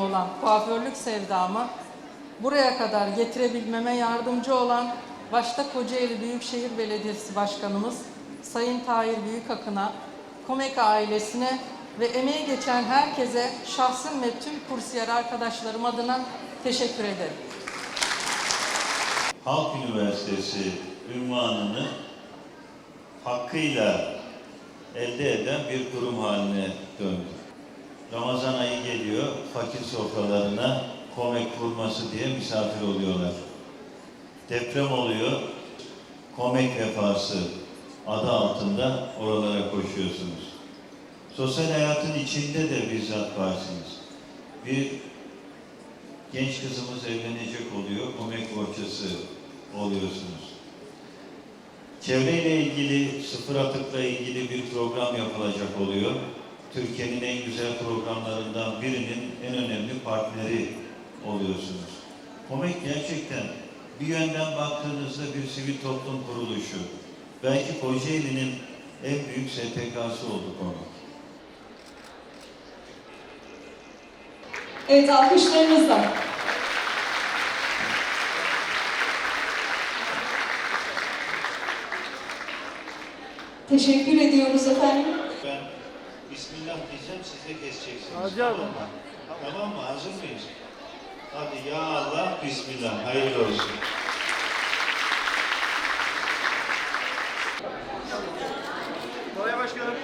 olan kuaförlük sevdamı buraya kadar getirebilmeme yardımcı olan başta Kocaeli Büyükşehir Belediyesi Başkanımız Sayın Tahir Büyükakın'a, Komek ailesine ve emeği geçen herkese şahsım ve tüm kursiyer arkadaşlarım adına teşekkür ederim. Halk Üniversitesi ünvanını hakkıyla elde eden bir kurum haline döndü. Ramazan ayı geliyor, fakir sofralarına komek kurması diye misafir oluyorlar. Deprem oluyor, komek vefası adı altında oralara koşuyorsunuz. Sosyal hayatın içinde de bizzat varsınız. Bir genç kızımız evlenecek oluyor, komek bohçası oluyorsunuz. Çevreyle ilgili, sıfır atıkla ilgili bir program yapılacak oluyor. Türkiye'nin en güzel programlarından birinin en önemli partneri oluyorsunuz. Komek gerçekten bir yönden baktığınızda bir sivil toplum kuruluşu. Belki Kocaeli'nin en büyük STK'sı oldu Komek. Evet alkışlarınızla. Teşekkür ediyoruz efendim. Ben Bismillah diyeceğim, siz de keseceksiniz. Hacı tamam abi. mı? Tamam mı? Hazır mıyız? Hadi ya Allah, Bismillah. Hayırlı olsun. Kolay başkanım.